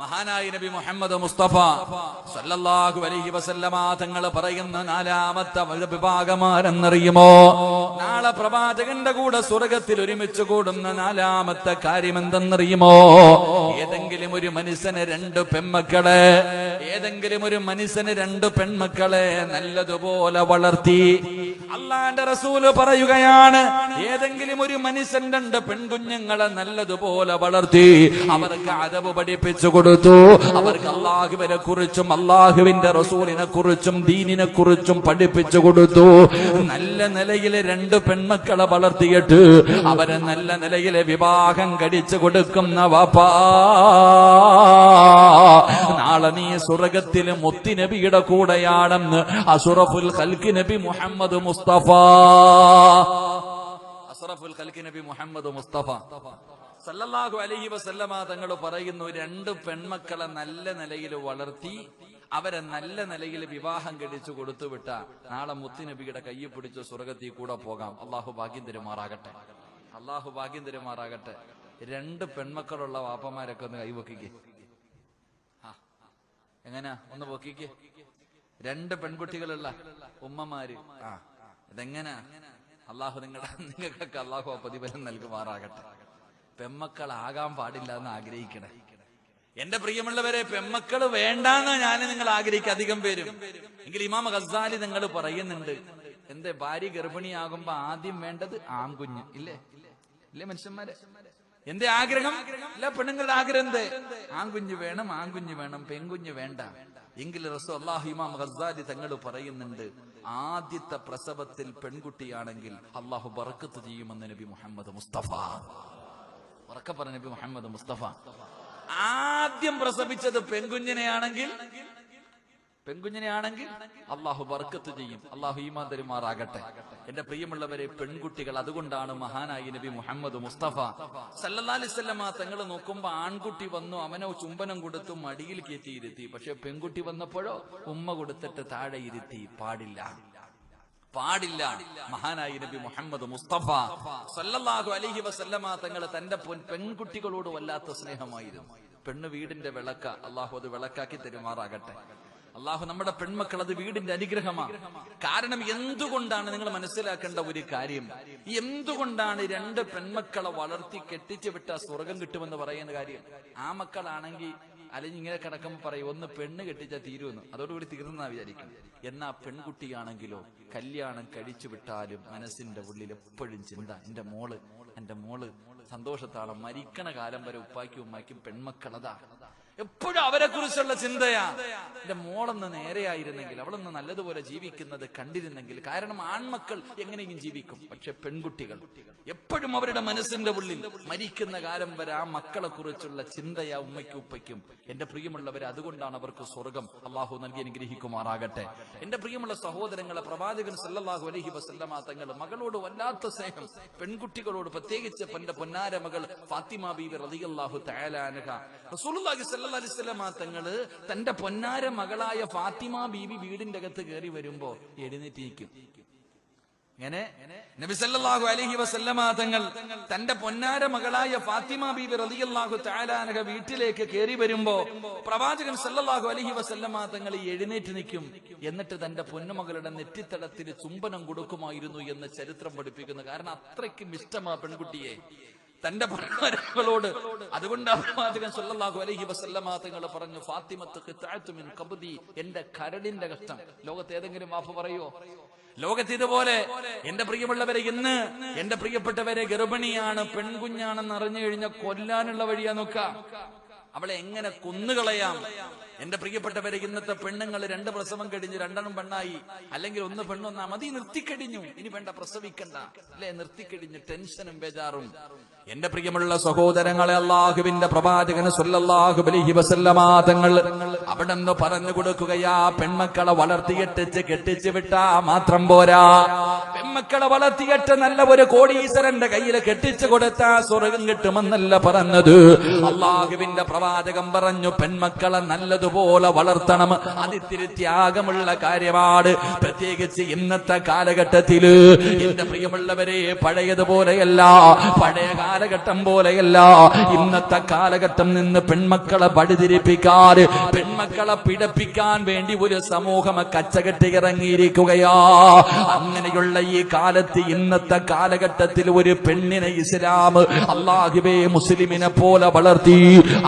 മഹാനായ നബി മുഹമ്മദ് മുസ്തഫ സല്ലല്ലാഹു അലൈഹി വസല്ലമ തങ്ങൾ പറയുന്ന നാലാമത്തെ വിഭാഗമാരെന്നറിയുമോ? നാളെ പ്രവാചകന്റെ കൂടെ സ്വർഗത്തിൽ ഒരുമിച്ച് കൂടുന്ന നാലാമത്തെ കാര്യം എന്തെന്നറിയുമോ ഏതെങ്കിലും ഒരു മനുഷ്യന് രണ്ട് പെൺമക്കളെ ഏതെങ്കിലും ഒരു മനുഷ്യന് രണ്ട് പെൺമക്കളെ നല്ലതുപോലെ വളർത്തി അള്ളാന്റെ റസൂൽ പറയുകയാണ് ഏതെങ്കിലും ഒരു മനുഷ്യൻ രണ്ട് പെൺകുഞ്ഞുങ്ങളെ നല്ലതുപോലെ വളർത്തി അവർക്ക് അതവ് പഠിപ്പിച്ചു കൊടുത്തു. അവർക്ക് അള്ളാഹുവിനെ കുറിച്ചും അള്ളാഹുവിന്റെ റസൂലിനെ കുറിച്ചും ദീനിനെ കുറിച്ചും പഠിപ്പിച്ചു കൊടുത്തു. നല്ല നിലയിൽ രണ്ട് പെൺമക്കളെ വളർത്തിയിട്ട് അവരെ നല്ല നിലയിലെ വിവാഹം കഴിച്ചു കൊടുക്കുന്ന വാപ്പാ. നാളെ നീ സുറകത്തിലെ മുത്തി നബിയുടെ കൂടെയാണെന്ന് അസുറഫുൽ ഖൽക്ക് നബി മുഹമ്മദ് മുസ്തഫ. അസുറഫുൽ ഖൽക്ക് നബി മുഹമ്മദ് മുസ്തഫ. സല്ലല്ലാഹു അലൈഹി വസല്ലമ തങ്ങൾ പറയുന്നു രണ്ട് പെൺമക്കളെ നല്ല നിലയിൽ വളർത്തി അവരെ നല്ല നിലയിൽ വിവാഹം കഴിച്ചു കൊടുത്തുവിട്ട നാളെ മുത്തുനബിയുടെ കയ്യിൽ പിടിച്ച് സ്വർഗത്തിൽ കൂടെ പോകാം. അള്ളാഹു ഭാഗ്യം തരുമാറാകട്ടെ. അള്ളാഹു ഭാഗ്യം തരുമാറാകട്ടെ. രണ്ട് പെൺമക്കളുള്ള വാപ്പമാരൊക്കെ ഒന്ന് കൈവക്കിക്കേ. ആ എങ്ങനാ? ഒന്ന് പൊക്കിക്കേ. രണ്ട് പെൺകുട്ടികളുള്ള ഉമ്മമാര്. ആ ഇതെങ്ങനാ? അള്ളാഹു നിങ്ങളുടെ നിങ്ങൾക്കൊക്കെ അള്ളാഹു പ്രതിഫലം നൽകുമാറാകട്ടെ. പെമ്മക്കളാകാൻ പാടില്ല എന്ന് ആഗ്രഹിക്കണേ. എന്റെ പ്രിയമുള്ളവരെ പെമ്മക്കൾ വേണ്ടാന്ന് ഞാൻ നിങ്ങൾ ആഗ്രഹിക്കുക അധികം പേരും. എങ്കിൽ ഇമാം ഗസാലി നിങ്ങൾ പറയുന്നുണ്ട് എന്തേ ഭാര്യ ഗർഭിണിയാകുമ്പോ ആദ്യം വേണ്ടത് ആൺകുഞ്ഞ്. ഇല്ലേ? ഇല്ലേ മനുഷ്യന്മാരെ? എന്റെ ആഗ്രഹം? ഇല്ല പെണ്ണുങ്ങളുടെ ആഗ്രഹം എന്ത്? ആൺകുഞ്ഞ് വേണം ആൺകുഞ്ഞ് വേണം പെൺകുഞ്ഞ് വേണ്ട. എങ്കിൽ റസൂ അള്ളാഹു ഇമാം ഹസാദി തങ്ങൾ പറയുന്നുണ്ട് ആദ്യത്തെ പ്രസവത്തിൽ പെൺകുട്ടിയാണെങ്കിൽ അള്ളാഹു ബറക്കത്ത് ചെയ്യുമെന്ന് നബി മുഹമ്മദ് മുസ്തഫ. ഉറക്കെ പറഞ്ഞ നബി മുഹമ്മദ് മുസ്തഫ. ആദ്യം പ്രസവിച്ചത് പെൺകുഞ്ഞിനെയാണെങ്കിൽ പെൺകുഞ്ഞിനെയാണെങ്കിൽ അള്ളാഹു ബർക്കത്ത് ചെയ്യും. അള്ളാഹു ഈമാൻ തരുമാറാകട്ടെ. എന്റെ പ്രിയമുള്ളവരെ പെൺകുട്ടികൾ അതുകൊണ്ടാണ് മഹാനായി നബി മുഹമ്മദ് മുസ്തഫ സല്ലല്ലാലിസ്വല്ലമ തങ്ങൾ നോക്കുമ്പോ ആൺകുട്ടി വന്നു അവനോ ചുംബനം കൊടുത്തു മടിയിൽ കയറ്റിയിരുത്തി. പക്ഷെ പെൺകുട്ടി വന്നപ്പോഴോ ഉമ്മ കൊടുത്തിട്ട് താഴെ ഇരുത്തി. പാടില്ല. പാടില്ല. മഹാനായി നബി മുഹമ്മദ് മുസ്തഫ സല്ലല്ലാഹു അലൈഹി വസല്ലമ തങ്ങൾ തന്റെ പെൺകുട്ടികളോട് വല്ലാത്ത സ്നേഹമായിരുന്നു. പെണ്ണ് വീടിന്റെ വിളക്ക അള്ളാഹു അത് വിളക്കാക്കി തരുമാറാകട്ടെ. അള്ളാഹു നമ്മുടെ പെൺമക്കൾ അത് വീടിന്റെ അനുഗ്രഹമാണ്. കാരണം എന്തുകൊണ്ടാണ് നിങ്ങൾ മനസ്സിലാക്കേണ്ട ഒരു കാര്യം? എന്തുകൊണ്ടാണ് രണ്ട് പെൺമക്കളെ വളർത്തി കെട്ടിച്ചു വിട്ട സ്വർഗം കിട്ടുമെന്ന് പറയുന്ന കാര്യം? ആ മക്കളാണെങ്കിൽ അല്ലെങ്കിൽ ഇങ്ങനെ കിടക്കുമ്പോൾ പറയും ഒന്ന് പെണ്ണ് കെട്ടിച്ചാൽ തീരുമെന്ന്. അതോടുകൂടി തീർന്നാ വിചാരിക്കും. എന്നാ പെൺകുട്ടിയാണെങ്കിലോ കല്യാണം കഴിച്ചു വിട്ടാലും മനസ്സിന്റെ ഉള്ളിൽ എപ്പോഴും ചിന്ത എന്റെ മോൾ എന്റെ മോൾ സന്തോഷത്താളം മരിക്കണ കാലം വരെ ഉപ്പാക്കും ഉമ്മാക്കും പെൺമക്കളതാ. എപ്പോഴും അവരെ കുറിച്ചുള്ള ചിന്തയാ. എന്റെ മോളൊന്ന് നേരെയായിരുന്നെങ്കിൽ അവളൊന്ന് നല്ലതുപോലെ ജീവിക്കുന്നത് കണ്ടിരുന്നെങ്കിൽ കാരണം ആൺമക്കൾ എങ്ങനെയും ജീവിക്കും. പക്ഷെ പെൺകുട്ടികൾ എപ്പോഴും അവരുടെ മനസ്സിന്റെ ഉള്ളിൽ മരിക്കുന്ന കാലം വരെ ആ മക്കളെ കുറിച്ചുള്ള ചിന്തയാ ഉമ്മയ്ക്കും ഉപ്പയ്ക്കും. എന്റെ പ്രിയമുള്ളവർ അതുകൊണ്ടാണ് അവർക്ക് സ്വർഗം അള്ളാഹു നൽകി അനുഗ്രഹിക്കുമാറാകട്ടെ. എന്റെ പ്രിയമുള്ള സഹോദരങ്ങളെ പ്രവാചകൻ സല്ലാഹു അലഹി വസല്ലമ തങ്ങൾ മകളോട് വല്ലാത്ത സ്നേഹം പെൺകുട്ടികളോട് പ്രത്യേകിച്ച് പൊന്നാര മകൾ ഫാത്തിമ ബീബി റളിയല്ലാഹു തആല അൻഹ. വസല്ലമ തങ്ങൾ തന്റെ പൊന്നാര മകളായ ഫാത്തിമ ബീബി വീടിന്റെ അകത്ത് കയറി വരുമ്പോ എഴുന്നേറ്റിരിക്കും. ഇങ്ങനെ നബി സല്ലല്ലാഹു അലൈഹി വസല്ലമ തങ്ങൾ തന്റെ പൊന്നാര മകളായ ഫാത്തിമ ബീബി റളിയല്ലാഹു താലാനഹ വീട്ടിലേക്ക് കയറി വരുമ്പോ പ്രവാചകൻ സല്ലല്ലാഹു അലഹി വസല്ലമ തങ്ങൾ എഴുന്നേറ്റ് നിൽക്കും. എന്നിട്ട് തന്റെ പൊന്നുമകളുടെ നെറ്റിത്തടത്തിന് ചുംബനം കൊടുക്കുമായിരുന്നു എന്ന് ചരിത്രം പഠിപ്പിക്കുന്നു കാരണം അത്രയ്ക്കും ഇഷ്ടമാ പെൺകുട്ടിയെ. തന്റെ ഭർത്താക്കളോട് അതുകൊണ്ട് പ്രവാചകൻ സല്ലല്ലാഹു അലൈഹി വസല്ലമ തങ്ങൾ പറഞ്ഞു ഫാത്തിമത്ത് മിൻ ഖബ്ദി എന്റെ കരടിന്റെ കഷ്ടം ലോകത്ത് ഏതെങ്കിലും വാഫ് പറയോ? ലോകത്ത് ഇതുപോലെ എന്റെ പ്രിയമുള്ളവരെ ഇന്ന് എന്റെ പ്രിയപ്പെട്ടവരെ ഗർഭിണിയാണ് പെൺകുഞ്ഞാണെന്ന് അറിഞ്ഞു കഴിഞ്ഞാൽ കൊല്ലാനുള്ള വഴിയാ നോക്ക അവളെ എങ്ങനെ കൊന്നുകളയാം? എന്റെ പ്രിയപ്പെട്ടവരെ ഇന്നത്തെ പെണ്ണുങ്ങൾ രണ്ട് പ്രസവം കഴിഞ്ഞ് രണ്ടെണ്ണം പെണ്ണായി. അല്ലെങ്കിൽ ഒന്ന് പെണ്ണൊന്നാ മതി നിർത്തിക്കഴിഞ്ഞു ഇനി വേണ്ട പ്രസവിക്കണ്ട. അല്ലെ? നിർത്തിക്കഴിഞ്ഞ് ടെൻഷനും ബേജാറും. എന്റെ പ്രിയമുള്ള സഹോദരങ്ങളെ അള്ളാഹുവിന്റെ പ്രവാചകന് സല്ലല്ലാഹു അലൈഹി വസല്ലമ തങ്ങൾ അവിടെ നിന്ന് പറഞ്ഞു കൊടുക്കുകയാ പെൺമക്കളെ വളർത്തിയെട്ടിച്ച് കെട്ടിച്ചു വിട്ടാ മാത്രം പോരാ. പെൺമക്കളെ വളർത്തിയിട്ട് നല്ല ഒരു കോടീശ്വരന്റെ കയ്യിൽ കെട്ടിച്ചു കൊടുത്താ സ്വർഗം കിട്ടുമെന്നല്ല പറഞ്ഞത്. അള്ളാഹുവിന്റെ പ്രവാചകം പറഞ്ഞു പെൺമക്കളെ നല്ലതുപോലെ വളർത്തണം. അതിത്തിരി ത്യാഗമുള്ള കാര്യമാണ്. പ്രത്യേകിച്ച് ഇന്നത്തെ കാലഘട്ടത്തിൽ എന്റെ പ്രിയമുള്ളവരെ പഴയതുപോലെയല്ല പഴയ കാലഘട്ടം പോലെയല്ല. ഇന്നത്തെ കാലഘട്ടം നിന്ന് പെൺമക്കളെ പടിതിരിപ്പിക്കാൻ പെൺമക്കളെ പിടപ്പിക്കാൻ വേണ്ടി ഒരു സമൂഹം കച്ചകെട്ടി ഇറങ്ങിയിരിക്കുകയാ. അങ്ങനെയുള്ള ഈ കാലത്ത് ഇന്നത്തെ കാലഘട്ടത്തിൽ ഒരു പെണ്ണിനെ ഇസ്ലാം അള്ളാഹുബേ മുസ്ലിമിനെ പോലെ വളർത്തി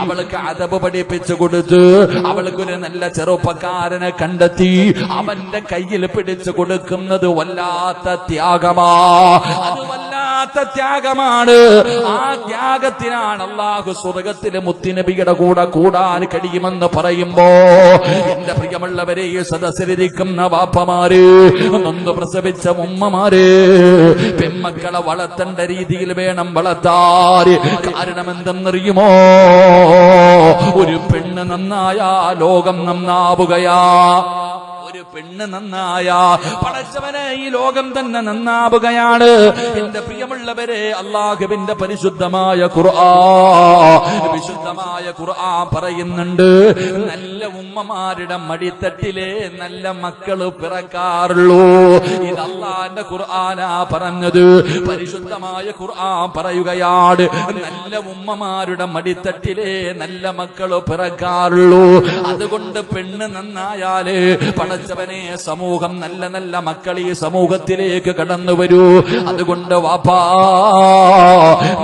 അവൾക്ക് അതവ് പഠിപ്പിച്ചു കൊടുത്ത് അവൾക്കൊരു നല്ല ചെറുപ്പക്കാരനെ കണ്ടെത്തി അവന്റെ കയ്യിൽ പിടിച്ചു കൊടുക്കുന്നത് വല്ലാത്ത ത്യാഗമാ. അത് വല്ലാത്ത ത്യാഗമാണ്. ആ ത്യാഗത്തിനാണ് അള്ളാഹു സ്വർഗത്തിലെ മുത്തിനബിയുടെ കൂടെ കൂടാൻ കഴിയുമെന്ന് പറയുമ്പോ എന്റെ പ്രിയമുള്ളവരെ ഈ സദസ്സിലിരിക്കുന്ന വാപ്പമാര് നൊന്ന് പ്രസവിച്ച ഉമ്മമാര് പെമ്മക്കളെ വളർത്തേണ്ട രീതിയിൽ വേണം വളർത്താറ് കാരണം എന്തെന്നറിയുമോ ഒരു പെണ്ണ് നന്നായാ ലോകം നന്നാവുകയാ. ഒരു പെണ്ണ് നന്നായ പടച്ചവനെ ഈ ലോകം തന്നെ നന്നാവുകയാണ്. എന്റെ പ്രിയമുള്ളവരെ അള്ളാഹുവിന്റെ പരിശുദ്ധമായ ഖുർആ വിശുദ്ധമായ ഖുർആ പറയുന്നുണ്ട് നല്ല ഉമ്മമാരുടെ മടിത്തട്ടിലെ നല്ല മക്കൾ പിറക്കാറുള്ളൂ. ഇത് അള്ളാന്റെ പറഞ്ഞത്. പരിശുദ്ധമായ ഖുർആൻ പറയുകയാണ് നല്ല ഉമ്മമാരുടെ മടിത്തട്ടിലെ നല്ല മക്കൾ പിറക്കാറുള്ളൂ. അതുകൊണ്ട് പെണ്ണ് നന്നായാൽ പടച്ചവനെ സമൂഹം നല്ല നല്ല മക്കൾ ഈ സമൂഹത്തിലേക്ക് കടന്നു വരൂ. അതുകൊണ്ട് വാപ്പാ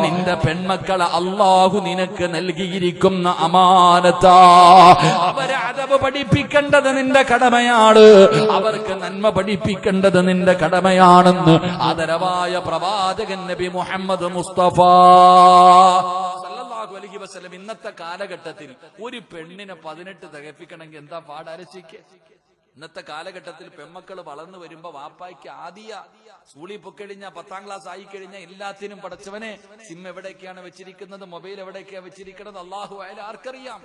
നിന്റെ പെൺമക്കളെ അള്ളാഹു നിനക്ക് നൽകിയിരിക്കുന്ന അമാനത്താ. അവരെ അതവ് പഠിപ്പിക്കേണ്ടത് നിന്റെ കടമയാണ്. അവർക്ക് നന്മ പഠിപ്പിക്കേണ്ടത് നിന്റെ കടമയാണെന്ന് ആദരവായ പ്രവാചകൻ നബി മുഹമ്മദ് മുസ്തഫ ഇന്നത്തെ കാലഘട്ടത്തിൽ ഒരു പെണ്ണിനെ പതിനെട്ട് തികപ്പിക്കണമെങ്കിൽ എന്താ പാടാലോചിക്കുക ഇന്നത്തെ കാലഘട്ടത്തിൽ പെമ്മക്കൾ വളർന്നു വരുമ്പോ വാപ്പായ്ക്ക് ആദ്യ സ്കൂളിൽ പൊക്കഴിഞ്ഞ പത്താം ക്ലാസ് ആയി കഴിഞ്ഞ എല്ലാത്തിനും പടച്ചവനെ സിം എവിടേക്കാണ് വെച്ചിരിക്കുന്നത്? മൊബൈൽ എവിടേക്കാണ് വെച്ചിരിക്കുന്നത്? അള്ളാഹു ആയാലും ആർക്കറിയാം?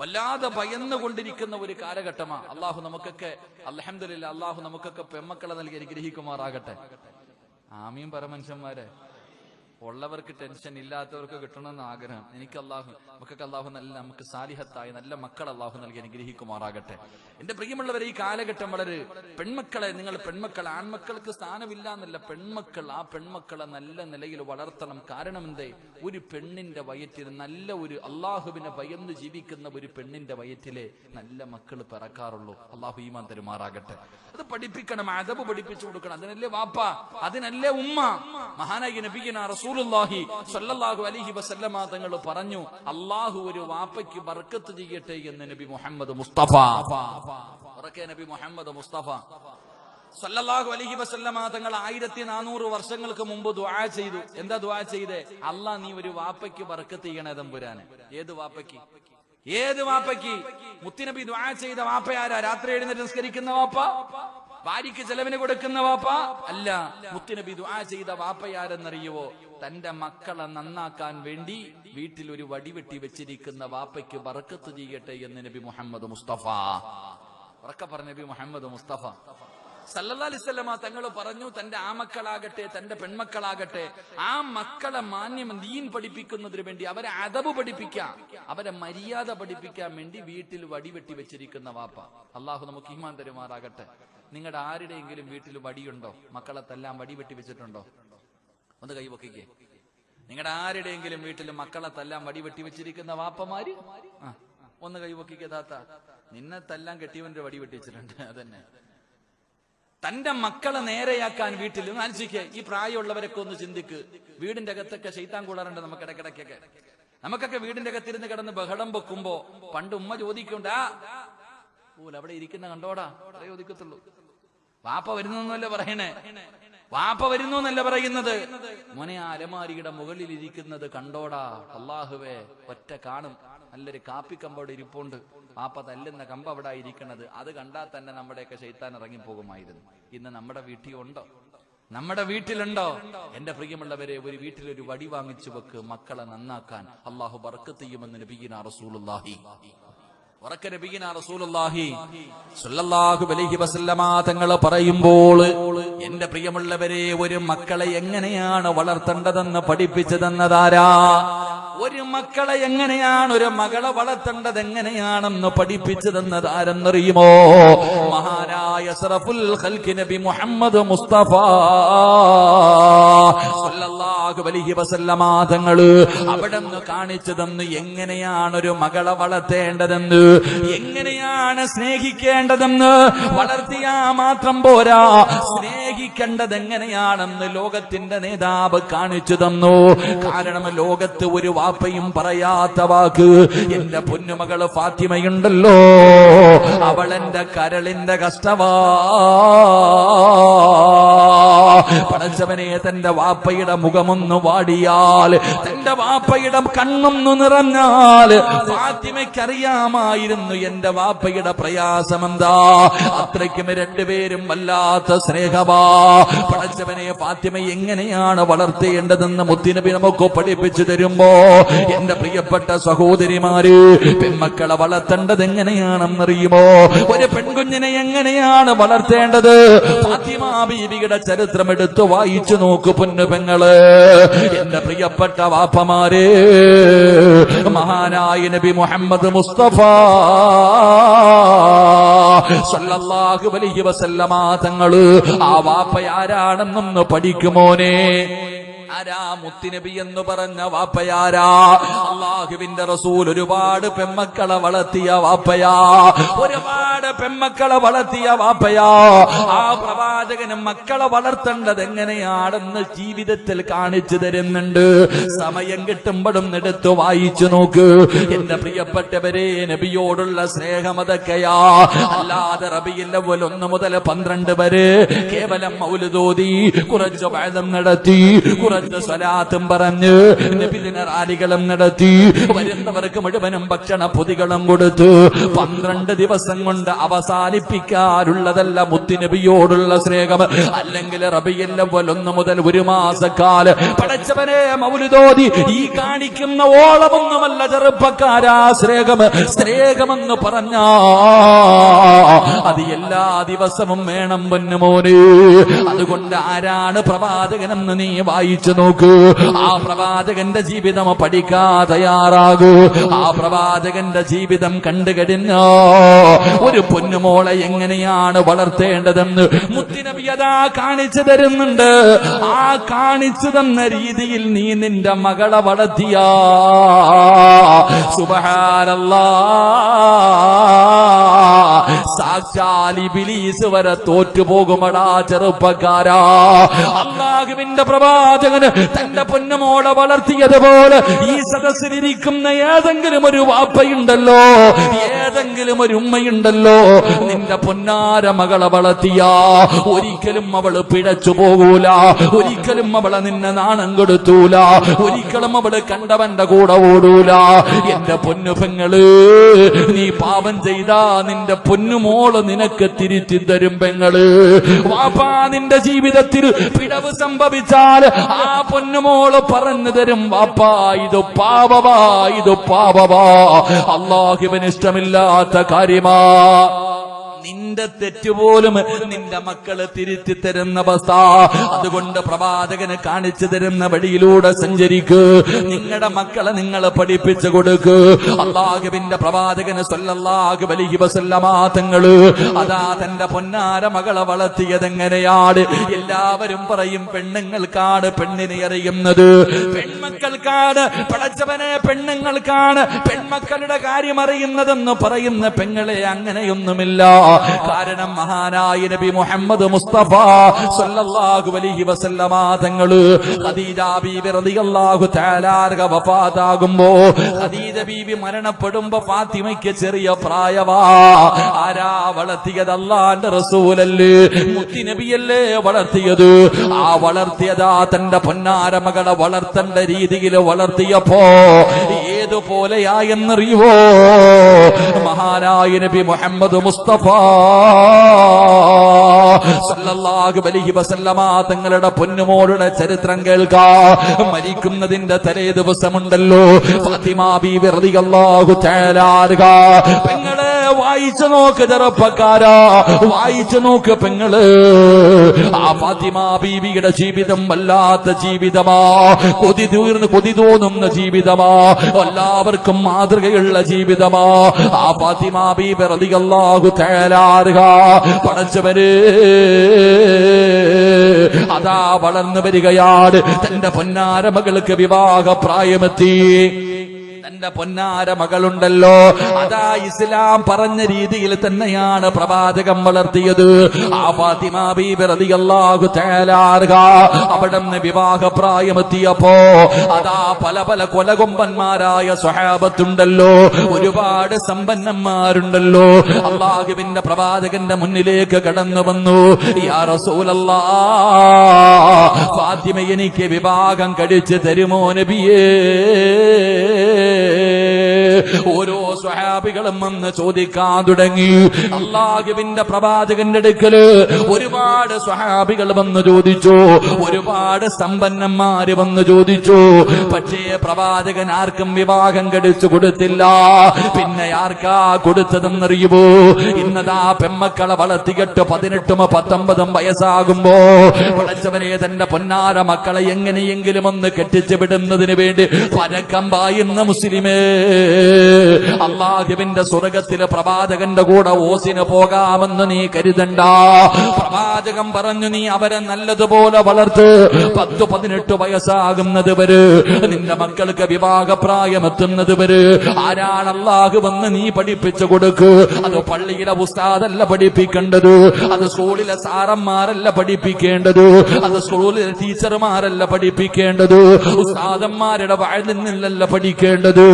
വല്ലാതെ ഭയന്നുകൊണ്ടിരിക്കുന്ന ഒരു കാലഘട്ടമാ. അള്ളാഹു നമുക്കൊക്കെ അലഹമില്ല അള്ളാഹു നമുക്കൊക്കെ പെമ്മക്കളെ നൽകി അനുഗ്രഹിക്കുമാറാകട്ടെ. ആമീൻ പരമനുഷ്യന്മാരെ. ഉള്ളവർക്ക് ടെൻഷൻ ഇല്ലാത്തവർക്ക് കിട്ടണമെന്ന് ആഗ്രഹം. എനിക്ക് അള്ളാഹു മക്കൾക്ക് അള്ളാഹു നല്ല നമുക്ക് സാലിഹത്തായി നല്ല മക്കൾ അള്ളാഹു നൽകി അനുഗ്രഹിക്കുമാറാകട്ടെ. എന്റെ പ്രിയമുള്ളവരെ ഈ കാലഘട്ടം വളരെ പെൺമക്കളെ നിങ്ങൾ പെൺമക്കൾ ആൺമക്കൾക്ക് സ്ഥാനമില്ല എന്നല്ല പെൺമക്കൾ ആ പെൺമക്കളെ നല്ല നിലയിൽ വളർത്തണം. കാരണം എന്തേ? ഒരു പെണ്ണിന്റെ വയറ്റിൽ നല്ല ഒരു അള്ളാഹുവിനെ ഭയന്ന് ജീവിക്കുന്ന ഒരു പെണ്ണിന്റെ വയറ്റിലെ നല്ല മക്കൾ പിറക്കാറുള്ളൂ. അള്ളാഹു ഈമാൻ തരുമാറാകട്ടെ. അത് പഠിപ്പിക്കണം അതവ് പഠിപ്പിച്ചു കൊടുക്കണം. അതിനല്ലേ വാപ്പ അതിനല്ലേ ഉമ്മ. മഹാനായി നബിഗിന റസൂലുള്ളാഹി സല്ലല്ലാഹു അലൈഹി വസല്ലമ തങ്ങൾ പറഞ്ഞു അള്ളാഹു ഒരു വാപ്പയ്ക്ക് ബർക്കത്ത് ചെയ്യട്ടെ എന്ന് നബി മുഹമ്മദ് മുസ്തഫ. നബി മുഹമ്മദ് മുസ്തഫ. സല്ലല്ലാഹു അലൈഹി വസല്ലമ തങ്ങൾ ആയിരത്തി നാനൂറ് വർഷങ്ങൾക്ക് മുമ്പ് ദുആ ചെയ്തു. എന്താ ദുആ ചെയ്തേ? അല്ലാ നീ ഒരു വാപ്പയ്ക്ക് ബർക്കത്ത് ചെയ്യണേ തമ്പുരാന്. ഏത് വാപ്പയ്ക്ക്? ഏത് വാപ്പയ്ക്ക്? മുത്തിനബി ദുആ ചെയ്ത വാപ്പയാരാ? രാത്രി എഴുന്നേറ്റ് നിസ്കരിക്കുന്ന വാപ്പ? ഭാര്യയ്ക്ക് ചെലവിന് കൊടുക്കുന്ന വാപ്പ? അല്ല. മുത്തുനബി ദുആ ചെയ്ത വാപ്പയാരെന്നറിയുവോ? തന്റെ മക്കളെ നന്നാക്കാൻ വേണ്ടി വീട്ടിൽ ഒരു വടിവെട്ടി വെച്ചിരിക്കുന്ന വാപ്പയ്ക്ക് വറക്കത്ത് ചെയ്യട്ടെ എന്ന് നബി മുഹമ്മദ് മുസ്തഫ. ഉറക്ക പറഞ്ഞ നബി മുഹമ്മദ് മുസ്തഫ. സല്ലല്ലാഹു അലൈഹി വസല്ലമ തങ്ങൾ പറഞ്ഞു തന്റെ ആ മക്കളാകട്ടെ തന്റെ പെൺമക്കളാകട്ടെ ആ മക്കളെ മാന്യം ദീൻ പഠിപ്പിക്കുന്നതിന് വേണ്ടി അവരെ അതവ് പഠിപ്പിക്കാം അവരെ മര്യാദ പഠിപ്പിക്കാൻ വേണ്ടി വീട്ടിൽ വടിവെട്ടി വെച്ചിരിക്കുന്ന വാപ്പ. അള്ളാഹു നമുക്ക് ഈമാൻ തരുമാറാകട്ടെ. നിങ്ങളുടെ ആരുടെയെങ്കിലും വീട്ടിൽ വടിയുണ്ടോ? മക്കളെ തല്ലാൻ വടി വെട്ടി വെച്ചിട്ടുണ്ടോ? ഒന്ന് കൈ പൊക്കിക്കേ. നിങ്ങളുടെ ആരുടെയെങ്കിലും വീട്ടിൽ മക്കളെ തല്ലാൻ വടി വെട്ടി വെച്ചിരിക്കുന്ന വാപ്പമാര്? ഒന്ന് കൈ പൊക്കിക്കേ താത്ത. നിന്നെ തല്ലാൻ കെട്ടിയവന്റെ വടി വെട്ടി വെച്ചിട്ടുണ്ട്. അതന്നെ. തന്റെ മക്കളെ നേരെയാക്കാൻ വീട്ടിൽ ആലോചിക്കുക ഈ പ്രായമുള്ളവരൊക്കെ ഒന്ന് ചിന്തിക്ക്. വീടിന്റെ അകത്തൊക്കെ ശൈത്താൻ കൂടാറുണ്ട് നമുക്ക് ഇടയ്ക്കിടയ്ക്കൊക്കെ. നമുക്കൊക്കെ വീടിന്റെ അകത്തിരുന്ന് കിടന്ന് ബഹളം വെക്കുമ്പോ പണ്ട് ഉമ്മ ചോദിക്കുണ്ട് ആ ഓല അവിടെ ഇരിക്കുന്ന കണ്ടോടാ? ചോദിക്കത്തുള്ളൂ. വാപ്പ വരുന്നു എന്നല്ല പറയണേ. വാപ്പ വരുന്നു എന്നല്ല പറയുന്നത്. മോനെ ആ അലമാരിയുടെ മുകളിൽ ഇരിക്കുന്നത് കണ്ടോടാ. അള്ളാഹുവേ ഒറ്റ കാണും. നല്ലൊരു കാപ്പി കാപ്പിക്കമ്പോടെ ഇരിപ്പുണ്ട്. വാപ്പ തല്ലുന്ന കമ്പ അവിടെ ഇരിക്കണത്. അത് കണ്ടാൽ തന്നെ നമ്മുടെയൊക്കെ ശൈത്താൻ ഇറങ്ങിപ്പോകുമായിരുന്നു. ഇന്ന് നമ്മുടെ വീട്ടിൽ ഉണ്ടോ? നമ്മുടെ വീട്ടിലുണ്ടോ? എന്റെ പ്രിയമുള്ളവരെ ഒരു വീട്ടിൽ ഒരു വടി വാങ്ങിച്ചു വെക്ക് മക്കളെ നന്നാക്കാൻ. അള്ളാഹു ബർക്കത്ത് ചെയ്യുമെന്ന് നബീന റസൂലുള്ളാഹി. തങ്ങൾ പറയുമ്പോൾ എന്റെ പ്രിയമുള്ളവരെ ഒരു മക്കളെ എങ്ങനെയാണ് വളർത്തേണ്ടതെന്ന് പഠിപ്പിച്ചു തന്നതാരാ ഒരു മക്കളെ എങ്ങനെയാണ് ഒരു മകളെ വളർത്തേണ്ടത് എങ്ങനെയാണെന്ന് പഠിപ്പിച്ചു തന്നത് ആരെന്നറിയുമോ മഹാനായ സറഫുൽ നബി മുഹമ്മദ് മുസ്തഫ സ്വല്ലല്ലാഹു അലൈഹി വസല്ലമ തങ്ങൾ അവിടെ കാണിച്ചു തന്നു എങ്ങനെയാണ് ഒരു മകളെ വളർത്തേണ്ടതെന്ന് എങ്ങനെയാണ് സ്നേഹിക്കേണ്ടതെന്ന് വളർത്തിയാ മാത്രം പോരാ. സ്നേഹിക്കേണ്ടത് എങ്ങനെയാണെന്ന് ലോകത്തിന്റെ നേതാവ് കാണിച്ചു തന്നു. കാരണം ലോകത്ത് ഒരു വാപ്പയും പറയാത്ത വാക്ക് എന്റെ പൊന്നുമകൾ ഫാത്തിമയുണ്ടല്ലോ. അവളെന്റെ കരളിന്റെ കഷ്ടവാ. പടച്ചവനെ തന്റെ വാപ്പയുടെ മുഖമൊന്ന് വാടിയാൽ തന്റെ വാപ്പയുടെ കണ്ണൊന്ന് നിറഞ്ഞാൽ ഫാത്തിമയ്ക്കറിയാമായിരുന്നു എന്റെ വാപ്പയുടെ പ്രയാസം പ്രയാസമെന്താ? അത്രയ്ക്കും രണ്ടുപേരും വല്ലാത്ത സ്നേഹമാ പടച്ചവനെ ഫാത്തിമ എങ്ങനെയാണ് വളർത്തേണ്ടതെന്ന് മുത്തിനബി നമുക്ക് പഠിപ്പിച്ചു തരുമ്പോ എന്റെ പ്രിയപ്പെട്ട സഹോദരിമാര് പെൺമക്കളെ വളർത്തേണ്ടത് എങ്ങനെയാണെന്നറിയുമോ? ഒരു പെൺകുഞ്ഞിനെ എങ്ങനെയാണ് വളർത്തേണ്ടത്? ഫാത്തിമ ബീവിയുടെ ചരിത്രം എടുത്ത് വായിച്ചു നോക്ക് പൊന്നു പെങ്ങൾ. എന്റെ പ്രിയപ്പെട്ട വാപ്പമാരെ മഹാനായ നബി മുഹമ്മദ് മുസ്തഫ സല്ലല്ലാഹു അലൈഹി വസല്ലമ തങ്ങൾ ആ വാപ്പ ആരാണെന്നൊന്ന് പഠിക്കുമോനെ. ആരാ മുത്തിനബി എന്ന് പറഞ്ഞ വാപ്പയാരാ? അള്ളാഹുവിന്റെ റസൂൽ ഒരുപാട് പെമ്മക്കളെ വളർത്തിയ വാപ്പയാ. ഒരുപാട് പെമ്മക്കളെ വളർത്തിയ വാപ്പയാ. ആ പ്രവാചകന് മക്കളെ വളർത്തേണ്ടത് എങ്ങനെയാണെന്ന് ജീവിതത്തിൽ കാണിച്ചു തരുന്നുണ്ട്. സമയം കിട്ടുമ്പോഴും എടുത്തു വായിച്ചു നോക്ക്. എന്റെ പ്രിയപ്പെട്ടവരെ നബിയോടുള്ള സ്നേഹം അതൊക്കെയാ. അല്ലാതെ റബിയില്ല പോലെ ഒന്ന് മുതൽ പന്ത്രണ്ട് വരെ കേവലം മൗലുതോതി കുറച്ച് വാദം നടത്തി സ്വലാത്തും പറഞ്ഞ് നബിദിന റാലികളും നടത്തി. വരുന്നവർക്ക് മുഴുവനും ഭക്ഷണ പൊതികളും കൊടുത്തു. പന്ത്രണ്ട് ദിവസം കൊണ്ട് അവസാനിപ്പിക്കാറുള്ളതല്ല മുത്തിനബിയോടുള്ള സ്നേഹം. അല്ലെങ്കിൽ റബിയല്ല ഒന്ന് മുതൽ ഒരു മാസക്കാൽ. പടച്ചവനെ മൗലുതോതി ഈ കാണിക്കുന്ന ഓളമൊന്നുമല്ല ചെറുപ്പക്കാരാ സ്നേഹം. സ്നേഹമെന്ന് പറഞ്ഞ അത് എല്ലാ ദിവസവും വേണം പൊന്നുമോന്. അതുകൊണ്ട് ആരാണ് പ്രവാചകനെന്ന് നീ വായിച്ചു നോക്കൂ. ആ പ്രവാചകന്റെ ജീവിതം പഠിക്കാ തയ്യാറാകൂ. ആ പ്രവാചകന്റെ ജീവിതം കണ്ടു കഴിഞ്ഞോ ഒരു പൊന്നുമോളെ എങ്ങനെയാണ് വളർത്തേണ്ടതെന്ന് മുത്തിനബിയതാ കാണിച്ചു തരുന്നുണ്ട്. ആ കാണിച്ചു തന്ന രീതിയിൽ നീ നിന്റെ മകളെ വളർത്തിയാ. സുബഹാരല്ലാ സാക്ഷാൽ ഇബിലീസ് വരെ തോറ്റുപോകുമടാ ചെറുപ്പക്കാരാ. അള്ളാഹുവിന്റെ പ്രവാചകന് തന്റെ പൊന്നമോളെ വളർത്തിയതുപോലെ ഈ സദസ്സിലിരിക്കുന്ന ഏതെങ്കിലും ഒരു വാപ്പയുണ്ടല്ലോ ഏതെങ്കിലും ഒരു ഉമ്മയുണ്ടല്ലോ നിന്റെ പൊന്നാര മകളെ വളർത്തിയ. ഒരിക്കലും അവൾ പിഴച്ചു പോകൂല ഒരിക്കലും അവളെ നിന്നെ നാണം കൊടുത്തൂല ഒരിക്കലും അവൾ കണ്ടവന്റെ കൂടെ ഓടൂല. എന്റെ പൊന്നു പെങ്ങൾ നീ പാപം ചെയ്താ നിന്റെ പൊന്നുമോൾ നിനക്ക് തിരിച്ചു തരും പെങ്ങൾ. വാപ്പാ നിന്റെ ജീവിതത്തിൽ പിഴവ് സംഭവിച്ചാൽ ആ പൊന്നുമോൾ പറഞ്ഞു തരും വാപ്പാ ഇത് പാപവാ ഇത് പാപവാ അള്ളാഹുവിന് ഇഷ്ടമില്ലാത്ത കാര്യമാ. നിന്റെ തെറ്റുപോലും നിന്റെ മക്കൾ തിരുത്തി തരുന്ന അവസ്ഥ. അതുകൊണ്ട് പ്രവാചകന് കാണിച്ചു തരുന്ന വഴിയിലൂടെ സഞ്ചരിക്ക്. നിങ്ങളുടെ മക്കളെ നിങ്ങൾ പഠിപ്പിച്ചു കൊടുക്ക്. അള്ളാഹുവിന്റെ പ്രവാചകന് സ്വല്ലാഹു അലൈഹി വസല്ലമ തങ്ങൾ അതാ തന്റെ പൊന്നാര മകളെ വളർത്തിയതെങ്ങനെയാണ് എല്ലാവരും പറയും പെണ്ണുങ്ങൾക്കാണ് പെണ്ണിനെ അറിയുന്നത്. പെൺമക്കൾക്കാണ് പടച്ചവനെ പെണ്ണുങ്ങൾക്കാണ് പെൺമക്കളുടെ കാര്യം അറിയുന്നതെന്ന് പറയുന്ന പെങ്ങളെ അങ്ങനെയൊന്നുമില്ല. കാരണം മഹാനായ നബി മുഹമ്മദ് മുസ്തഫ സല്ലല്ലാഹു അലൈഹി വസല്ലമ തങ്ങൾ ഖദീജ ബീബി റളിയല്ലാഹു തആല അൻഹ വഫാത്താകുമ്പോ ഖദീജ ബീബി മരണപ്പെടുമ്പോ ഫാത്തിമയ്ക്ക് ചെറിയ പ്രായവാ. ആരാ വളർത്തിയത്? അല്ലാന്റെ റസൂലല്ലേ? മുത്തി നബിയല്ലേ വളർത്തിയത്? ആ വളർത്തിയതാ തന്റെ പൊന്നാര മകളെ വളർത്തേണ്ട രീതിയിൽ വളർത്തിയപ്പോ ഏതുപോലെയായെന്നറിയുവോ? മഹാനായ നബി മുഹമ്മദ് മുസ്തഫ. തങ്ങളുടെ പൊന്നുമോളുടെ ചരിത്രം കേൾക്കാ. മരിക്കുന്നതിന്റെ തലേ ദിവസമുണ്ടല്ലോ. പെങ്ങളെ വായിച്ചു നോക്ക് ചെറുപ്പക്കാരാ. വായിച്ചു നോക്ക് പെങ്ങൾ. ആ ഫാത്തിമ ബീവിയുടെ ജീവിതം വല്ലാത്ത ജീവിതമാ. കൊതി തീർന്ന് കൊതി തോന്നുന്ന ജീവിതമാ. എല്ലാവർക്കും മാതൃകയുള്ള ജീവിതമാ. ആ ഫാത്തിമ ബീബി റളിയല്ലാഹു തേലാറുക പടച്ചവര് അതാ വളർന്നു വരികയാണ് തന്റെ പൊന്നാര മകൾക്ക് വിവാഹ പ്രായമെത്തി തന്റെ പൊന്നാര മകളുണ്ടല്ലോ. അതാ ഇസ്ലാം പറഞ്ഞ രീതിയിൽ തന്നെയാണ് പ്രവാചകം വളർത്തിയത്. ആ ഫാത്തിമ ബീബി റളിയല്ലാഹു തആല അൻഹ അവിടുന്ന് വിവാഹ പ്രായമെത്തിയപ്പോ അതാ പല പല കൊലകൊമ്പന്മാരായ സ്വഹാബത്തുണ്ടല്ലോ. ഒരുപാട് സമ്പന്നന്മാരുണ്ടല്ലോ. അള്ളാഹുവിന്റെ പ്രവാചകന്റെ മുന്നിലേക്ക് കടന്നു വന്നു. ഫാത്തിമ എനിക്ക് വിവാഹം കഴിച്ച് തരുമോ നബിയേ? ഓരോ സ്വഹാബികളും വന്ന് ചോദിക്കാൻ തുടങ്ങി. അള്ളാഹുവിന്റെ പ്രവാചകന്റെ അടുക്കൽ ഒരുപാട് സ്വഹാബികൾ വന്ന് ചോദിച്ചു. ഒരുപാട് സമ്പന്നന്മാര് വന്ന് ചോദിച്ചു. പക്ഷേ പ്രവാചകൻ ആർക്കും വിവാഹം കടിച്ചു കൊടുത്തില്ല. പിന്നെ ആർക്കാ കൊടുത്തതെന്നറിയുമോ? ഇന്നതാ പെമ്മക്കളെ വളർത്തികെട്ട് പതിനെട്ടും പത്തൊമ്പതും വയസ്സാകുമ്പോ വളച്ചവനെ തന്റെ പൊന്നാര മക്കളെ എങ്ങനെയെങ്കിലും ഒന്ന് കെട്ടിച്ചു വിടുന്നതിന് വേണ്ടി പരക്കം പായുന്ന മുസ്ലിമേ. അള്ളാഹുവിന്റെ സ്വർഗത്തിലെ പ്രവാചകന്റെ കൂടെ ഓസിന് പോകാമെന്ന് നീ കരുതണ്ട. പ്രവാചകൻ പറഞ്ഞു നീ അവരെ നല്ലതുപോലെ വളർത്ത്. പത്ത് പതിനെട്ട് വയസ്സാകുന്നത് വരെ നിന്റെ മക്കൾക്ക് വിവാഹ പ്രായമെത്തുന്നത് വരെ ആരാണ് അള്ളാഹു വന്ന് നീ പഠിപ്പിച്ചു കൊടുക്ക്? അത് പള്ളിയിലെ ഉസ്താദല്ല പഠിപ്പിക്കേണ്ടത്. അത് സ്കൂളിലെ സാറന്മാരല്ല പഠിപ്പിക്കേണ്ടത്. അത് സ്കൂളിലെ ടീച്ചർമാരല്ല പഠിപ്പിക്കേണ്ടത്. ഉസ്താദന്മാരുടെ വാഴ നിന്നല്ല പഠിക്കേണ്ടത്.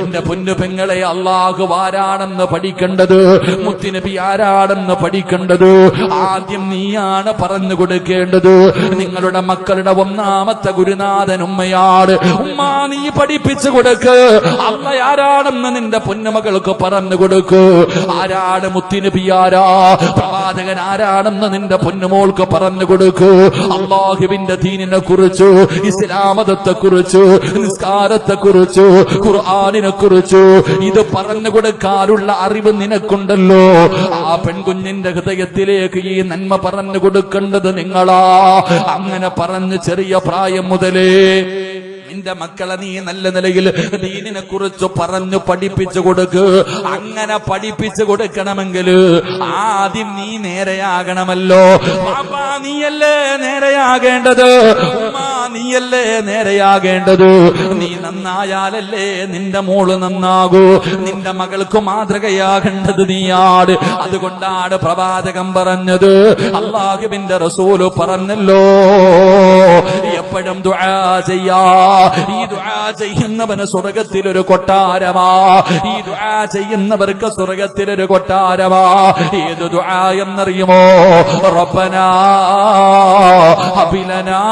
എന്റെ പൊന്നു പെങ്ങളെ അള്ളാഹു ആരാണെന്ന് പഠിക്കേണ്ടത്. മുത്തുനബി ആരാണെന്ന് പഠിക്കേണ്ടത്. ആദ്യം നീയാണ് പറഞ്ഞു കൊടുക്കേണ്ടത്. നിങ്ങളുടെ മക്കളുടെ ഒന്നാമത്തെ ഗുരുനാഥൻ ഉമ്മയാട് ഉമ്മ നീ പഠിപ്പിച്ചു കൊടുക്ക്. അമ്മ ആരാണെന്ന് നിന്റെ പൊന്നുമകൾക്ക് പറഞ്ഞു കൊടുക്ക്. ആരാണ് മുത്തുനബി ആരാ? പ്രവാചകൻ ആരാണെന്ന് നിന്റെ പൊന്നുമോൾക്ക് പറഞ്ഞു കൊടുക്ക്. അള്ളാഹുവിന്റെ ദീനിനെ കുറിച്ച് ഇസ്ലാമതത്തെ കുറിച്ച് നിസ്കാരത്തെ കുറിച്ച് ഖുർആാനിനെ കുറിച്ച് ഇത് പറഞ്ഞു കൊടുക്കാനുള്ള അറിവ് നിനക്കുണ്ടല്ലോ. ആ പെൺകുഞ്ഞിന്റെ ഹൃദയത്തിലേക്ക് ഈ നന്മ പറഞ്ഞു കൊടുക്കേണ്ടത് നിങ്ങളാ. അങ്ങനെ പറഞ്ഞ് ചെറിയ പ്രായം മുതലേ നിന്റെ മക്കളെ നീ നല്ല നിലയിൽ ദീനിനെ കുറിച്ച് പറഞ്ഞു പഠിപ്പിച്ചു കൊടുക്ക്. അങ്ങനെ പഠിപ്പിച്ചു കൊടുക്കണമെങ്കിൽ ആദ്യം നീ നേരെയാകണമല്ലോ. നീയല്ലേ നേരെയാകേണ്ടത്? നീയല്ലേ നേരെയാകേണ്ടത്? നീ നന്നായാലല്ലേ നിന്റെ മോൾ നന്നാകൂ? നിന്റെ മകൾക്ക് മാതൃകയാകേണ്ടത് നീയാണ് അതുകൊണ്ടാണ് പ്രവാചകം പറഞ്ഞത്. അള്ളാഹുബിന്റെ റസൂൽ പറഞ്ഞല്ലോ എപ്പോഴും ദുആ ചെയ്യാ. ഈ ദുആ ചെയ്യുന്നവന് സ്വർഗത്തിലൊരു കൊട്ടാരമാ. ഈ ദുആ ചെയ്യുന്നവർക്ക് സ്വർഗത്തിലൊരു കൊട്ടാരമാ. ഏത് ദുആ എന്നറിയുമോ? റബ്ബനാ ഹബിലനാ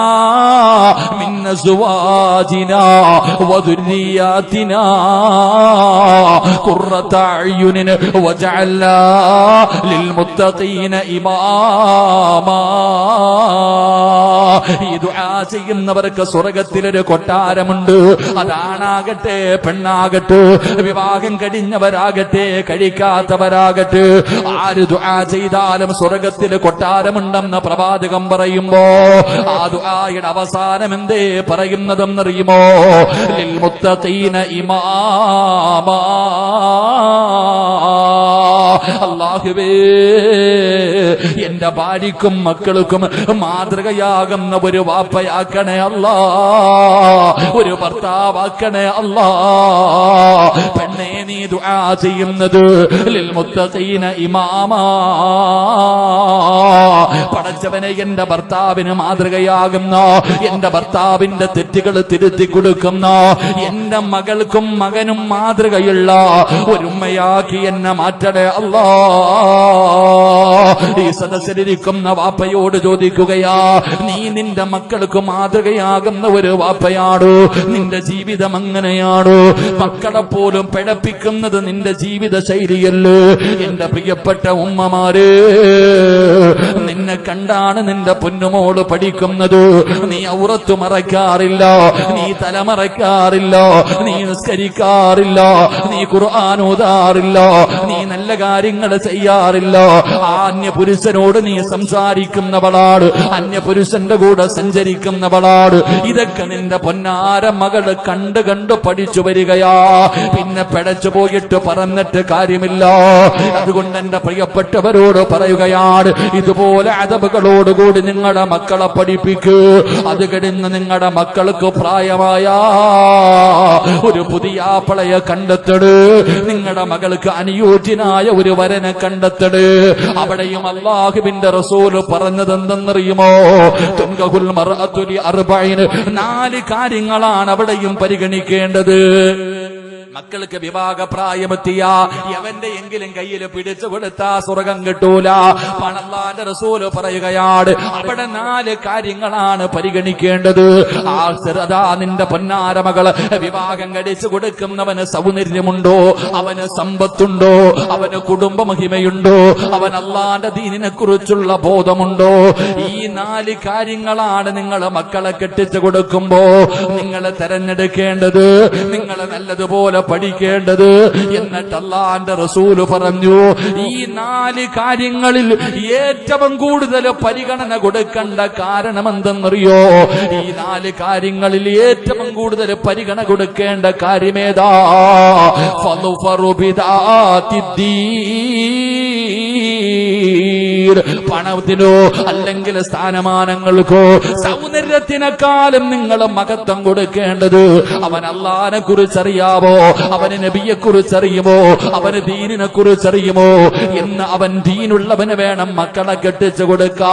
മിൻ أزواجنا وذرياتنا ഖുർറത أعين واجعلنا للمتقين ഇമാമാ. ഈ ദുആ ചെയ്യുന്നവർക്ക് സ്വർഗത്തിലൊരു കൊട്ടാരമുണ്ട്. അതാണാകട്ടെ പെണ്ണാകട്ടെ വിവാഹം കഴിഞ്ഞവരാകട്ടെ കഴിക്കാത്തവരാകട്ടെ. ആര് ദുആ ചെയ്താലും സ്വർഗത്തിൽ കൊട്ടാരമുണ്ടെന്ന് പ്രവാചകം പറയുമ്പോ ആ ദുആയുടെ അവസാനം എന്തേ പറയുന്നതെന്നറിയുമോ? ലിൽ മുത്തഖീന ഇമാമാ അള്ളാഹുവേ എന്റെ ഭാര്യക്കും മക്കൾക്കും മാതൃകയാകുന്ന ഒരു വാപ്പയാക്കണേ അല്ല ഒരു ഭർത്താവാക്കണേ അല്ല. പെണ്ണെ നീ ദുആ ചെയ്യുന്നത് ലിൽ മുത്തഖീന ഇമാമാ. പടച്ചവനെ എന്റെ ഭർത്താവിന് മാതൃകയാകുന്ന എന്റെ ഭർത്താവിന്റെ തെറ്റുകൾ തിരുത്തി കൊടുക്കുന്ന എന്റെ മകൾക്കും മകനും മാതൃകയുള്ള ഒരുമ്മയാക്കി എന്നെ മാറ്റണേ അല്ലാ. ഈ സദസ്സിലിരിക്കുന്ന വാപ്പയോട് ചോദിക്കുകയാ നീ നിന്റെ മക്കൾക്ക് മാതൃകയാകുന്ന ഒരു വാപ്പയാണോ നിന്റെ ജീവിതം അങ്ങനെയാണോ? മക്കളെ പോലും പിഴപ്പിക്കുന്നത് നിന്റെ ജീവിത ശൈലിയല്ലേ എന്റെ പ്രിയപ്പെട്ട ഉമ്മമാര് നിന്നെ കണ്ടാണ് നിന്റെ പൊന്നുമോൾ പഠിക്കുന്നത്. നീ ഔറത്തു മറയ്ക്കാറില്ല നീ തലമറയ്ക്കാറില്ല നീ നിസ്കരിക്കാറില്ല നീ ഖുർആൻ നീ നല്ല കാര്യങ്ങൾ ചെയ്യാറില്ല. ആ അന്യ പുരുഷനോട് നീ സംസാരിക്കുന്നവളാണ്. അന്യ പുരുഷന്റെ കൂടെ സഞ്ചരിക്കുന്നവളാണ്. ഇതൊക്കെ നിന്റെ പൊന്നാര മകൾ കണ്ട് കണ്ട് പഠിച്ചു വരികയാ. പിന്നെ പിടച്ചു പോയിട്ട് പറന്നിട്ട് കാര്യമില്ല. അതുകൊണ്ട് എന്റെ പ്രിയപ്പെട്ടവരോട് പറയുകയാണ് ഇതുപോലെ അതവുകളോടുകൂടി നിങ്ങളുടെ മക്കളെ പഠിപ്പിക്കൂ. അത് കഴിഞ്ഞ് നിങ്ങളുടെ മക്കൾക്ക് പ്രായമായ. ഒരു പുതിയ പളയെ കണ്ടെത്തട്. നിങ്ങളുടെ മകൾക്ക് അനുയോജ്യനായ ഒരു വരനെ കണ്ടെത്തട്. അവിടെയും അള്ളാഹുവിന്റെ റസൂൽ പറഞ്ഞത് എന്തെന്നറിയുമോ നാല് കാര്യങ്ങളാണ് അവിടെയും പരിഗണിക്കേണ്ടത്. മക്കൾക്ക് വിവാഹ പ്രായമെത്തിയ എവന്റെ എങ്കിലും കയ്യിൽ പിടിച്ചു കൊടുത്താ സ്വർഗം കിട്ടൂല. പണല്ലാന്റെ റസൂൽ പറയുകയാണ് അവിടെ നാല് കാര്യങ്ങളാണ് പരിഗണിക്കേണ്ടത്. ആ സ്ഥിരതാ നിന്റെ പൊന്നാര മകൾ വിവാഹം കഴിച്ചു കൊടുക്കുന്നവന് സൗന്ദര്യമുണ്ടോ? അവന് സമ്പത്തുണ്ടോ? അവന് കുടുംബ മഹിമയുണ്ടോ? അവൻ അള്ളാന്റെ ദീനിനെ കുറിച്ചുള്ള ബോധമുണ്ടോ? ഈ നാല് കാര്യങ്ങളാണ് നിങ്ങൾ മക്കളെ കെട്ടിച്ചു കൊടുക്കുമ്പോ നിങ്ങളെ തെരഞ്ഞെടുക്കേണ്ടത്. നിങ്ങളെ നല്ലതുപോലെ പഠിക്കേണ്ടത്. എന്നിട്ട് അള്ളാന്റെ റസൂൽ പറഞ്ഞു ഈ നാല് കാര്യങ്ങളിൽ ഏറ്റവും കൂടുതൽ പരിഗണന കൊടുക്കേണ്ട കാരണം എന്തെന്നറിയോ ഈ നാല് കാര്യങ്ങളിൽ ഏറ്റവും കൂടുതൽ പരിഗണന കൊടുക്കേണ്ട കാര്യമേതാ? ഫളുഫറു ബിദാത്തിദ്ദീൻ. പണത്തിനോ അല്ലെങ്കിൽ സ്ഥാനമാനങ്ങൾക്കോ സൗന്ദര്യത്തിനെക്കാളും നിങ്ങൾ മഹത്വം കൊടുക്കേണ്ടത്. അവൻ അള്ളാനെ കുറിച്ചറിയാവോ? അവന് നബിയെ കുറിച്ചറിയുമോ? അവന് ദീനിനെ കുറിച്ചറിയുമോ? എന്ന് അവൻ ദീനുള്ളവന് വേണം മക്കളെ കെട്ടിച്ചു കൊടുക്കാ.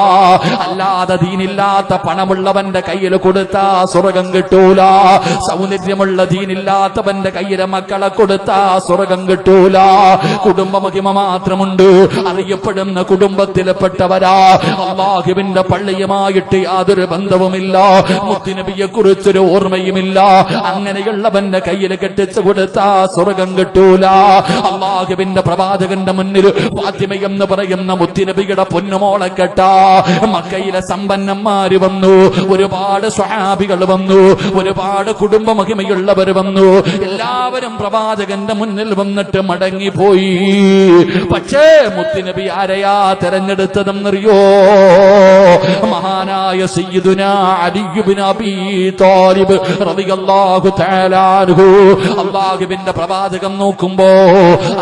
അല്ലാതെ ദീനില്ലാത്ത പണമുള്ളവന്റെ കയ്യിൽ കൊടുത്താ സ്വർഗം കിട്ടൂല. സൗന്ദര്യമുള്ള ദീനില്ലാത്തവന്റെ കയ്യിലെ മക്കളെ കൊടുത്താ സ്വർഗം കിട്ടൂല. കുടുംബ മഹിമ മാത്രമുണ്ട്. അറിയപ്പെടുന്ന കുടുംബത്തിൽപ്പെട്ടവരാ അള്ളാഹുവിന്റെ പള്ളിയുമായിട്ട് യാതൊരു ബന്ധവുമില്ല. മുത്തുനബിയെ കുറിച്ചൊരു ഓർമ്മയുമില്ല. അങ്ങനെയുള്ളവന്റെ കയ്യിൽ കെട്ടിച്ചു കൊടുത്ത സ്വർഗം കിട്ടൂല. അള്ളാഹുവിന്റെ പ്രവാചകന്റെ മുന്നിൽ ഫാത്തിമ എന്ന് പറയുന്ന മുത്തിനബിയുടെ പൊന്നുമോളെ കെട്ട. മക്കയിലെ സമ്പന്നന്മാര് വന്നു. ഒരുപാട് സ്വഹാബികൾ വന്നു. ഒരുപാട് കുടുംബ മഹിമയുള്ളവർ വന്നു. എല്ലാവരും പ്രവാചകന്റെ മുന്നിൽ വന്നിട്ട് മടങ്ങിപ്പോയി. പക്ഷേ മുത്തിനബി ആരെയാ തെരഞ്ഞെടുത്തതെന്നറിയോ മഹാനായ സയ്യിദുന അലിയുബിൻ അബീ താലിബ് റളിയല്ലാഹു തആല അൻഹു. അള്ളാഹുവിന്റെ പ്രവാചകം നോക്കുമ്പോ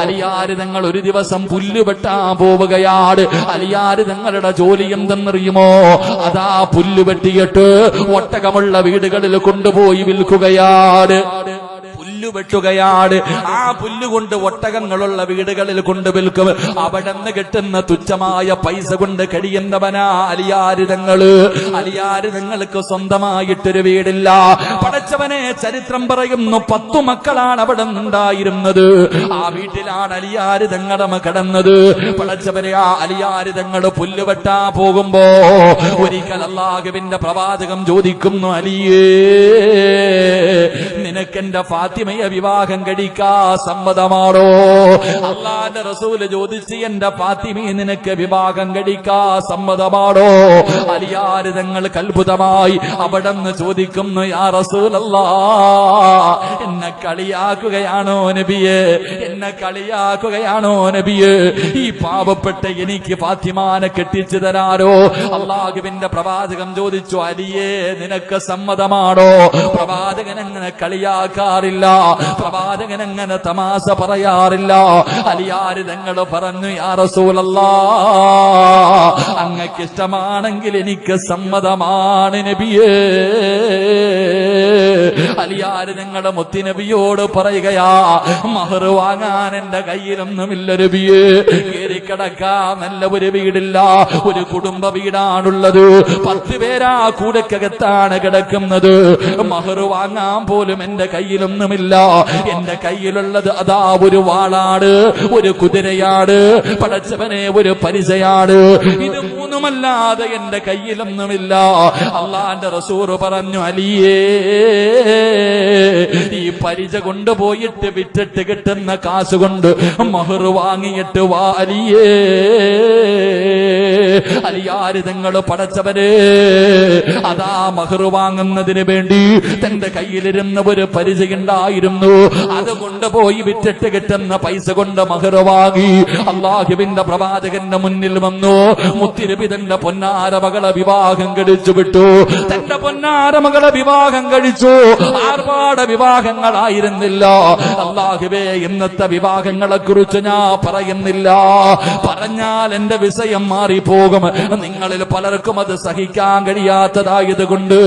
അലിയാര് തങ്ങൾ ഒരു ദിവസം പുല്ല് വെട്ടാൻ പോവുകയാണ്. അലിയാര് തങ്ങളുടെ ജോലി എന്തെന്നറിയുമോ? അതാ പുല്ല് വെട്ടിയിട്ട് ഒട്ടകമുള്ള വീടുകളിൽ കൊണ്ടുപോയി വിൽക്കുകയാണ്. പുല്ല് വെട്ടുകയാണ് ആ പുല്ലുകൊണ്ട് ഒട്ടകങ്ങളുള്ള വീടുകളിൽ കൊണ്ട് വിൽക്കും. അവിടെ നിന്ന് കിട്ടുന്ന തുച്ഛമായ പൈസ കൊണ്ട് കഴിയുന്നവനാ അലിയാരിതങ്ങൾ. അലിയാരിതങ്ങൾക്ക് സ്വന്തമായിട്ടൊരു വീടില്ല. പടച്ചവനെ ചരിത്രം പറയുന്നു പത്തു മക്കളാണ് അവിടെ നിന്നുണ്ടായിരുന്നത്. ആ വീട്ടിലാണ് അലിയാരിതങ്ങടമ കിടന്നത്. പടച്ചവനെ ആ അലിയാരിതങ്ങൾ പുല്ല് വെട്ടാ പോകുമ്പോ ഒരിക്കൽ അള്ളാഹുവിന്റെ പ്രവാചകം ചോദിക്കുന്നു അലിയേ നിനക്കെന്റെ ഫാത്തിമയെ വിവാഹം കഴിക്കാ സമ്മതമാണോ അള്ളാന്റെ റസൂൽ ചോദിച്ച് എന്റെ പാത്തിമി നിനക്ക് വിവാഹം കഴിക്കാ സമ്മതമാണോ അലിയാര് തങ്ങൾ കൽഭുതമായി അവിടെ നിന്ന് ചോദിക്കുന്നു യാ റസൂലല്ല എന്നെ കളിയാക്കുകയാണോ നബിയെ? എന്നെ കളിയാക്കുകയാണോ നബിയെ? ഈ പാവപ്പെട്ട എനിക്ക് ഫാത്തിമാനെ കെട്ടിച്ചു തരാരോ? അള്ളാഹുവിന്റെ പ്രവാചകം ചോദിച്ചു അലിയേ നിനക്ക് സമ്മതമാണോ പ്രവാചകൻ അങ്ങനെ കളിയാക്കാറില്ല? പ്രവാചകൻ അങ്ങനെ തമാശ പറയാറില്ല. അലിയാര് തങ്ങൾ പറഞ്ഞു യാ റസൂലല്ലാ അങ്ങക്ക് ഇഷ്ടമാണെങ്കിൽ എനിക്ക് സമ്മതമാണ് നബിയേ. അലിയാര് ഞങ്ങളുടെ മുത്തിനബിയോട് പറയുകയാ മഹർ വാങ്ങാൻ എന്റെ കയ്യിലൊന്നുമില്ല രബിയേ കയറിക്കിടക്കാൻ നല്ല ഒരു വീടില്ല ഒരു കുടുംബ വീടാണുള്ളത്. പത്ത് പേരാ കൂടക്കകത്താണ് കിടക്കുന്നത്. മഹർ വാങ്ങാൻ പോലും എന്റെ കയ്യിലൊന്നുമില്ല എന്റെ കയ്യിലുള്ളത് അതാ ഒരു വാളാണ് ഒരു കുതിരയാണ് പടച്ചവനെ ഒരു പരിചയാണ്. ഇത് മൂന്ന് ഇതൊന്നുമല്ലാതെ എന്റെ കയ്യിലൊന്നുമില്ല. അള്ളാന്റെ റസൂർ പറഞ്ഞു അലിയേ ഈ പരിച കൊണ്ടുപോയിട്ട് വിറ്റിട്ട് കിട്ടുന്ന കാശുകൊണ്ട് മഹർ വാങ്ങിയിട്ട് വാ അലിയേ. നിങ്ങൾ പടച്ചവര് അതാ മഹർ വാങ്ങുന്നതിന് വേണ്ടി തന്റെ കയ്യിലിരുന്ന ഒരു പരിചയുണ്ടായിരുന്നു അത് കൊണ്ടുപോയി വിറ്റിട്ട് കിട്ടുന്ന പൈസ കൊണ്ട് മഹർ വാങ്ങി. അള്ളാഹുവിന്റെ പ്രവാചകന്റെ മുന്നിൽ വന്നു. മുത്തിരബി തന്റെ പൊന്നാര മകളെ വിവാഹം കഴിച്ചു വിട്ടു. തന്റെ പൊന്നാര മകളെ വിവാഹം കഴിച്ചു. ആർഭാട വിവാഹങ്ങളായിരുന്നില്ല. അള്ളാഹുവേ ഇന്നത്തെ വിവാഹങ്ങളെ കുറിച്ച് ഞാൻ പറയുന്നില്ല. പറഞ്ഞാൽ എന്റെ വിഷയം മാറിപ്പോകും. നിങ്ങളിൽ പലർക്കും അത് സഹിക്കാൻ കഴിയാത്തതായത് കൊണ്ട്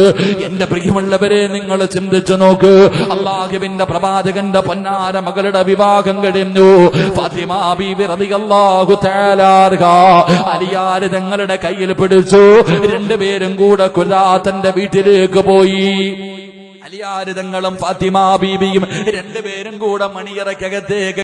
എന്റെ പ്രിയമുള്ളവരെ നിങ്ങൾ ചിന്തിച്ചു നോക്ക്. അള്ളാഹുവിന്റെ പ്രവാചകന്റെ പൊന്നാര മകളുടെ വിവാഹം കഴിഞ്ഞു. ഫാത്തിമ ബീവി റളിയല്ലാഹു തആല അലിയാര് തങ്ങളുടെ കയ്യിൽ പിടിച്ചു. രണ്ടുപേരും കൂടെ കുലാത്തന്റെ വീട്ടിലേക്ക് പോയി. അലിയാരിതങ്ങളും ഫാത്തിമാ ബീബിയും രണ്ടുപേരും കൂടെ മണിയറയ്ക്കകത്തേക്ക്